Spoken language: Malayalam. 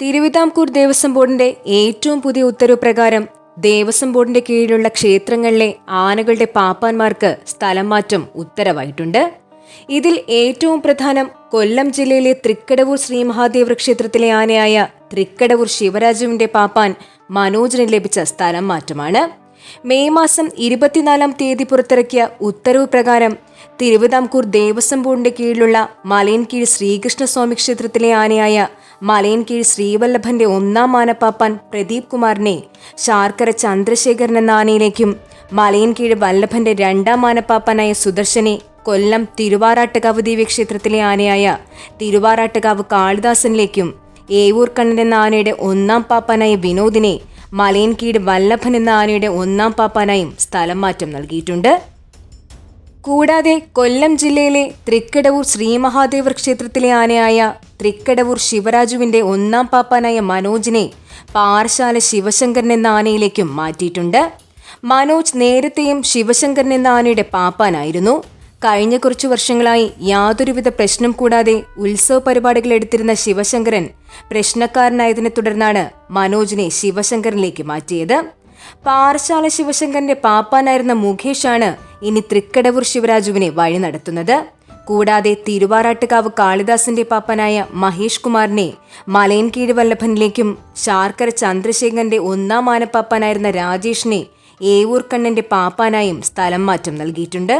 തിരുവിതാംകൂർ ദേവസ്വം ബോർഡിന്റെ ഏറ്റവും പുതിയ ഉത്തരവ് പ്രകാരം ദേവസ്വം ബോർഡിന്റെ കീഴിലുള്ള ക്ഷേത്രങ്ങളിലെ ആനകളുടെ പാപ്പാന്മാർക്ക് സ്ഥലം മാറ്റം ഉത്തരവായിട്ടുണ്ട്. ഇതിൽ ഏറ്റവും പ്രധാനം കൊല്ലം ജില്ലയിലെ തൃക്കടവൂർ ശ്രീ മഹാദേവ ക്ഷേത്രത്തിലെ ആനയായ തൃക്കടവൂർ ശിവരാജുവിന്റെ പാപ്പാൻ മനോജിന് ലഭിച്ച സ്ഥലം മാറ്റമാണ്. മെയ് മാസം ഇരുപത്തിനാലാം തീയതി പുറത്തിറക്കിയ ഉത്തരവ് പ്രകാരം തിരുവിതാംകൂർ ദേവസ്വം ബോർഡിന്റെ കീഴിലുള്ള മലയൻകീഴ് ശ്രീകൃഷ്ണസ്വാമി ക്ഷേത്രത്തിലെ ആനയായ മലയൻകീഴ് ശ്രീവല്ലഭന്റെ ഒന്നാം മാനപ്പാപ്പാൻ പ്രദീപ് കുമാറിനെ ശാർക്കര ചന്ദ്രശേഖരൻ എന്ന ആനയിലേക്കും മലയൻകീഴ് വല്ലഭന്റെ രണ്ടാം മാനപ്പാപ്പനായ സുദർശനെ കൊല്ലം തിരുവാറാട്ടുകാവ് ദിവ്യക്ഷേത്രത്തിലെ ആനയായ തിരുവാറാട്ടുകാവ് കാളിദാസനിലേക്കും ഏവൂർ കണ്ണൻ എന്ന ആനയുടെ ഒന്നാം പാപ്പാനായ വിനോദിനെ മലയൻകീട് വല്ലഭൻ എന്ന ആനയുടെ ഒന്നാം പാപ്പാനായും സ്ഥലം മാറ്റം നൽകിയിട്ടുണ്ട്. കൂടാതെ കൊല്ലം ജില്ലയിലെ തൃക്കടവൂർ ശ്രീമഹാദേവർ ക്ഷേത്രത്തിലെ ആനയായ തൃക്കടവൂർ ശിവരാജുവിന്റെ ഒന്നാം പാപ്പാനായ മനോജിനെ പാർശാല ശിവശങ്കരൻ എന്ന ആനയിലേക്കും മാറ്റിയിട്ടുണ്ട്. മനോജ് നേരത്തെയും ശിവശങ്കരൻ എന്ന ആനയുടെ പാപ്പാനായിരുന്നു. കഴിഞ്ഞ കുറച്ചു വർഷങ്ങളായി യാതൊരുവിധ പ്രശ്നം കൂടാതെ ഉത്സവ പരിപാടികൾ എടുത്തിരുന്ന ശിവശങ്കരൻ പ്രശ്നക്കാരനായതിനെ തുടർന്നാണ് മനോജിനെ ശിവശങ്കരനിലേക്ക് മാറ്റിയത്. പാറശാല ശിവശങ്കരന്റെ പാപ്പാനായിരുന്ന മുഖേഷാണ് ഇനി തൃക്കടവൂർ ശിവരാജുവിനെ വഴി നടത്തുന്നത്. കൂടാതെ തിരുവാറാട്ടുകാവ് കാളിദാസിന്റെ പാപ്പനായ മഹേഷ് കുമാറിനെ മലയൻകീഴ് വല്ലഭനിലേക്കും ശാർക്കര ചന്ദ്രശേഖരന്റെ ഒന്നാം മാനപ്പാപ്പനായിരുന്ന രാജേഷിനെ ഏവൂർ കണ്ണന്റെ പാപ്പാനായും സ്ഥലം മാറ്റം നൽകിയിട്ടുണ്ട്.